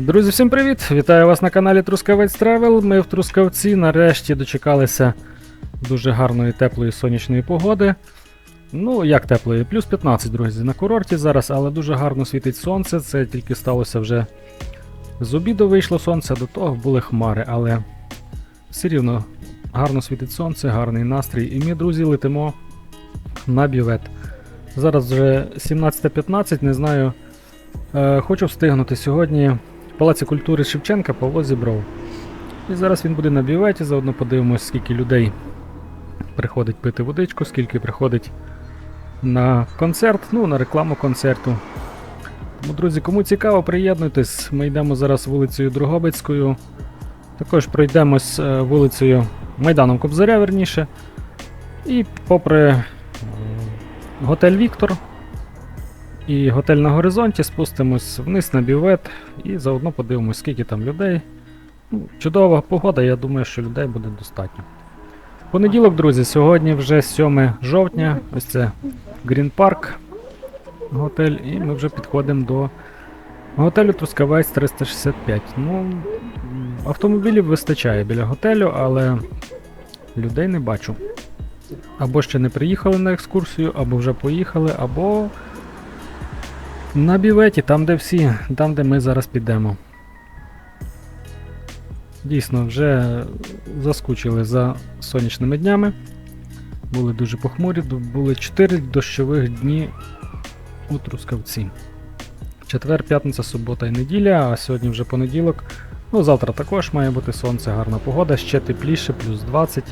Друзі, всім привіт! Вітаю вас на каналі Трускавець Тревел. Ми в Трускавці нарешті дочекалися дуже гарної теплої сонячної погоди. Ну, як теплої, плюс 15, друзі, на курорті зараз, але дуже гарно світить сонце. Це тільки сталося вже з обіду вийшло сонце, до того були хмари, але все рівно гарно світить сонце, гарний настрій. І ми, друзі, летимо на бювет. Зараз вже 17.15, не знаю. Е, хочу встигнути сьогодні Палаці культури Шевченка Павло зібров. І зараз він буде на бюветі, заодно подивимось, скільки людей приходить пити водичку, скільки приходить на концерт, ну, на рекламу концерту. Тому, друзі, кому цікаво, приєднуйтесь. Ми йдемо зараз вулицею Дрогобицькою. Також пройдемось е, вулицею Майданом Кобзаря, верніше. І попри готель Віктор і готель на горизонті спустимось вниз на бювет і заодно подивимось, скільки там людей. Ну, чудова погода, я думаю, що людей буде достатньо. Понеділок, друзі, сьогодні вже 7 жовтня. Ось це Green Park готель, і ми вже підходимо до готелю Трускавець 365. Ну, автомобілів вистачає біля готелю, але людей не бачу. Або ще не приїхали на екскурсію, або вже поїхали, або на біветі, там де всі, там де ми зараз підемо. Дійсно, вже заскучили за сонячними днями. Були дуже похмурі, були 4 дощових дні у Трускавці. Четвер, п'ятниця, субота і неділя, а сьогодні вже понеділок. Ну, завтра також має бути сонце, гарна погода, ще тепліше, плюс 20.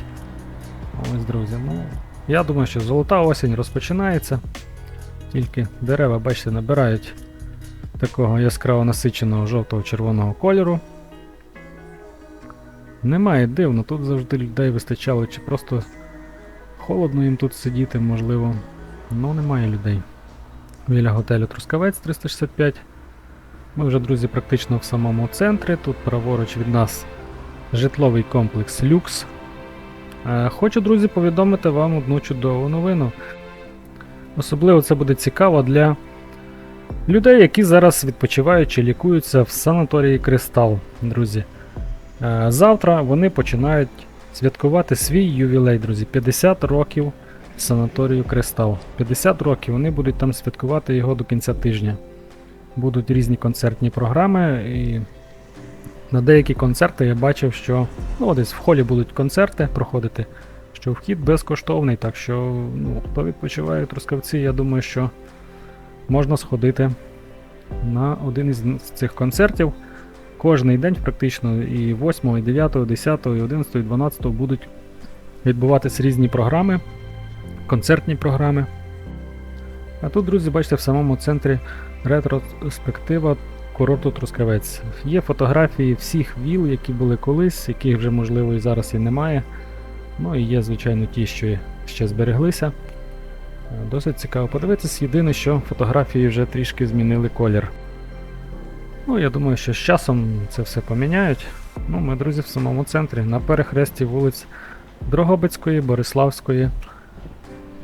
Ось, друзі, ну, я думаю, що золота осінь розпочинається. Тільки дерева, бачите, набирають такого яскраво насиченого жовтого-червоного кольору. Немає дивно, тут завжди людей вистачало, чи просто холодно їм тут сидіти, можливо. Ну, немає людей. Біля готелю Трускавець 365. Ми вже, друзі, практично в самому центрі. Тут праворуч від нас житловий комплекс Люкс. Е, Хочу, друзі, повідомити вам одну чудову новину. Особливо це буде цікаво для людей, які зараз відпочивають чи лікуються в санаторії Кристал, друзі. Е, Завтра вони починають святкувати свій ювілей, друзі. 50 років санаторію Кристал. 50 років вони будуть там святкувати його до кінця тижня. Будуть різні концертні програми, і на деякі концерти я бачив, що ну, десь в холі будуть концерти проходити, що вхід безкоштовний, так що ну, хто відпочиває Трускавці, я думаю, що можна сходити на один із цих концертів. Кожний день практично і 8, і 9, і 10, і 11, і 12 будуть відбуватись різні програми, концертні програми. А тут, друзі, бачите, в самому центрі ретроспектива курорту Трускавець. Є фотографії всіх віл, які були колись, яких вже можливо і зараз і немає. Ну і є, звичайно, ті, що ще збереглися. Е, Досить цікаво подивитися. Єдине, що фотографії вже трішки змінили колір. Ну, я думаю, що з часом це все поміняють. Ну, ми, друзі, в самому центрі, на перехресті вулиць Дрогобицької, Бориславської,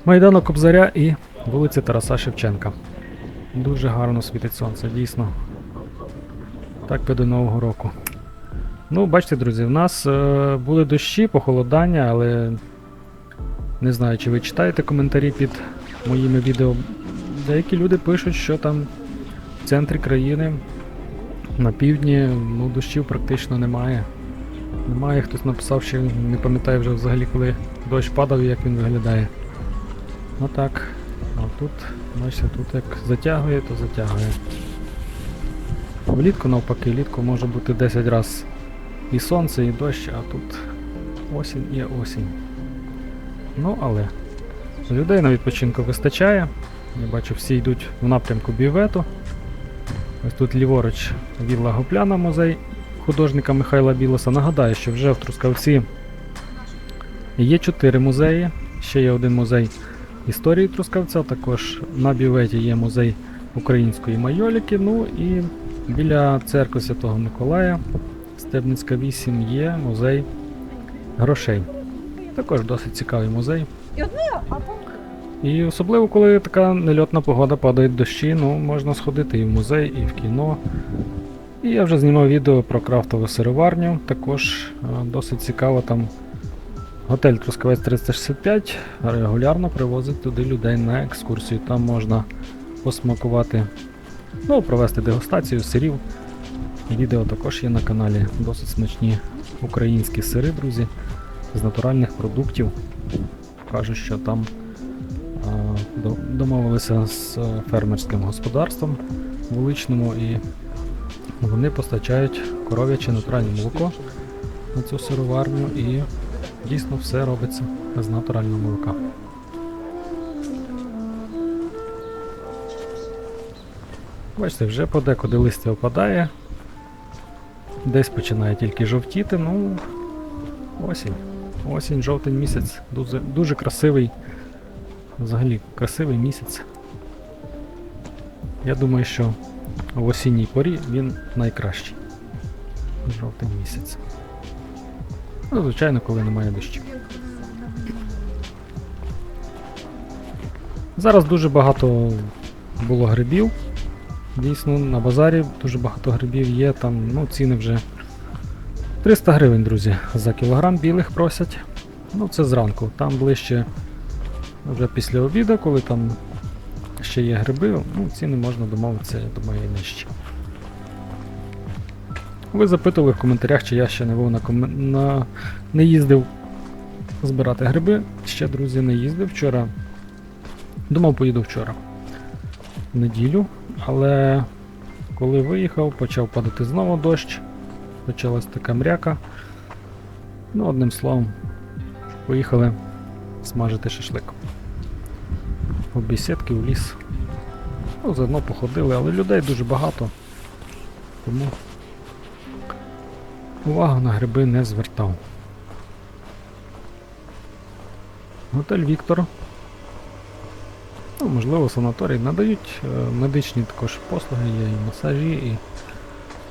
Майдану Кобзаря і вулиці Тараса Шевченка. Дуже гарно світить сонце, дійсно. Так би до Нового року. Ну, бачите, друзі, в нас е, були дощі, похолодання, але не знаю, чи ви читаєте коментарі під моїми відео. Деякі люди пишуть, що там в центрі країни на півдні ну, дощів практично немає. Немає, хтось написав, що не пам'ятаю вже взагалі, коли дощ падав і як він виглядає. Ну так. А тут, бачите, тут як затягує, то затягує. Влітку навпаки, влітку може бути 10 разів і сонце, і дощ, а тут осінь і осінь. Ну, але людей на відпочинку вистачає. Я бачу, всі йдуть в напрямку бювету. Ось тут ліворуч Вілла Гопляна, музей художника Михайла Білоса. Нагадаю, що вже в Трускавці є чотири музеї. Ще є один музей історії Трускавця, також на бюветі є музей української майоліки. Ну і біля церкви Святого Миколая, Стебницька 8, є музей грошей. Також досить цікавий музей. І особливо, коли така нельотна погода падають дощі, ну можна сходити і в музей, і в кіно, І я вже знімав відео про крафтову сироварню. Також е, досить цікаво там готель Трускавець 365 регулярно привозить туди людей на екскурсію. Там можна посмакувати, ну, провести дегустацію сирів. Відео також є на каналі. Досить смачні українські сири, друзі, з натуральних продуктів. Кажуть, що там домовилися з е, фермерським господарством вуличному і вони постачають коров'яче натуральне молоко на цю сироварню і дійсно все робиться з натурального молока. Бачите, вже подекуди листя опадає, десь починає тільки жовтіти, ну осінь. Осінь, жовтень місяць, дуже, дуже красивий, взагалі красивий місяць. Я думаю, що в осінній порі він найкращий. Жовтень місяць. Ну, звичайно, коли немає дощів. Зараз дуже багато було грибів. Дійсно, на базарі дуже багато грибів є, там ну, ціни вже 300 гривень, друзі, за кілограм білих просять. Ну, це зранку. Там ближче вже після обіду, коли там ще є гриби, ну, ціни можна домовитися, я думаю, і нижче. Ви запитували в коментарях, чи я ще не був на, комен... на... не їздив збирати гриби. Ще, друзі, не їздив вчора. Думав, поїду вчора. Неділю. Але коли виїхав, почав падати знову дощ. Почалась така мряка. Ну, одним словом, поїхали смажити шашлик. В бесідки, в ліс. Ну, заодно походили, але людей дуже багато. Тому увагу на гриби не звертав. Готель Віктор. Ну, можливо, санаторій надають е, медичні також послуги, є і масажі, і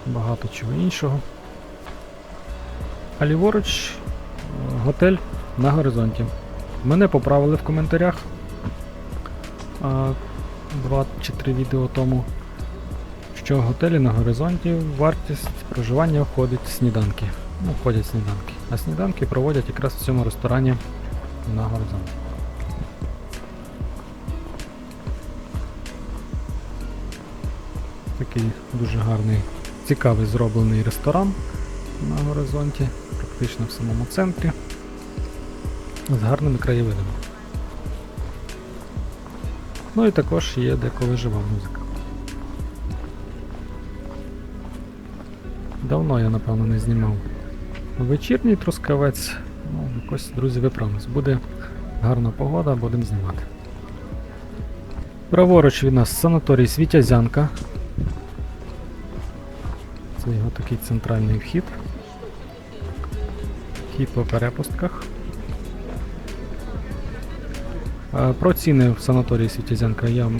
багато чого іншого. А ліворуч е, готель на горизонті. Мене поправили в коментарях два чи три відео тому, що готелі на горизонті вартість проживання входить сніданки. Ну, входять сніданки. А сніданки проводять якраз в цьому ресторані на горизонті. Такий дуже гарний, цікавий зроблений ресторан на горизонті, практично в самому центрі, з гарними краєвидами. Ну і також є деколи жива музика. Давно я, напевно, не знімав вечірній трускавець. Ну, якось, друзі, виправимось. Буде гарна погода, будемо знімати. Праворуч від нас санаторій Світязянка. Це його такий центральний вхід. Вхід по перепустках. Про ціни в санаторії Світязянка я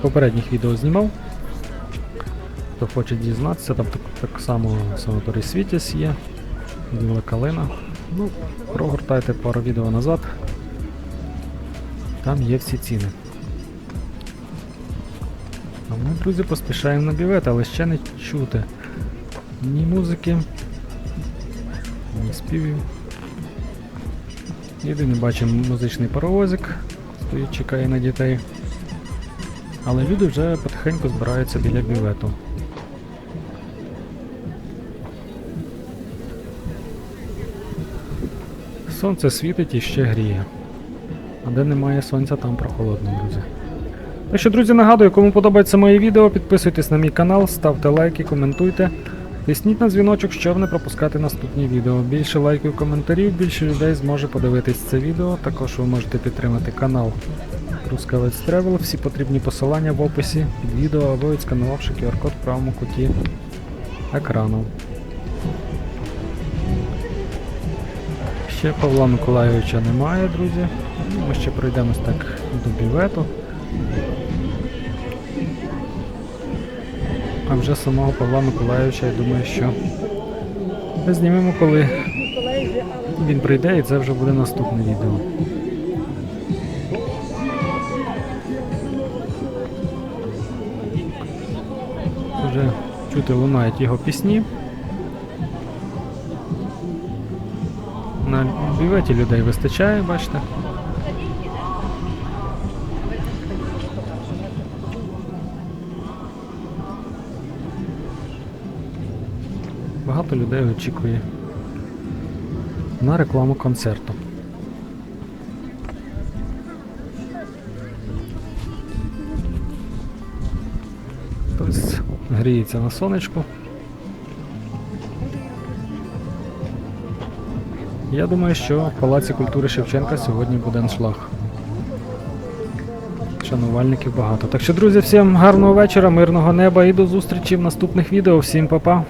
попередніх відео знімав. Хто хоче дізнатися, там так, так само санаторій Світязь є, Біла Калина. Ну, прогортайте пару відео назад. Там є всі ціни. А ми, друзі, поспішаємо на бівет, але ще не чути ні музики, ні співів. Єдине бачимо музичний паровозик, стоїть, чекає на дітей. Але люди вже потихеньку збираються біля бівету. Сонце світить і ще гріє. А де немає сонця, там прохолодно, друзі. Так що, друзі, нагадую, кому подобається моє відео, підписуйтесь на мій канал, ставте лайки, коментуйте. Тисніть на дзвіночок, щоб не пропускати наступні відео. Більше лайків, коментарів, більше людей зможе подивитись це відео. Також ви можете підтримати канал Трускавець Тревел. Всі потрібні посилання в описі під відео або відсканувавши QR-код в правому куті екрану. Ще Павла Миколайовича немає, друзі. Ну, Ми ще пройдемось так до бівету. А вже самого Павла Миколайовича, я думаю, що ми знімемо, коли він прийде, і це вже буде наступне відео. Вже чути лунають його пісні. На бюветі людей вистачає, бачите. Багато людей очікує на рекламу концерту. Хтось гріється на сонечку. Я думаю, що в Палаці культури Шевченка сьогодні буде аншлаг. Шанувальників багато. Так що, друзі, всім гарного вечора, мирного неба і до зустрічі в наступних відео. Всім па-па!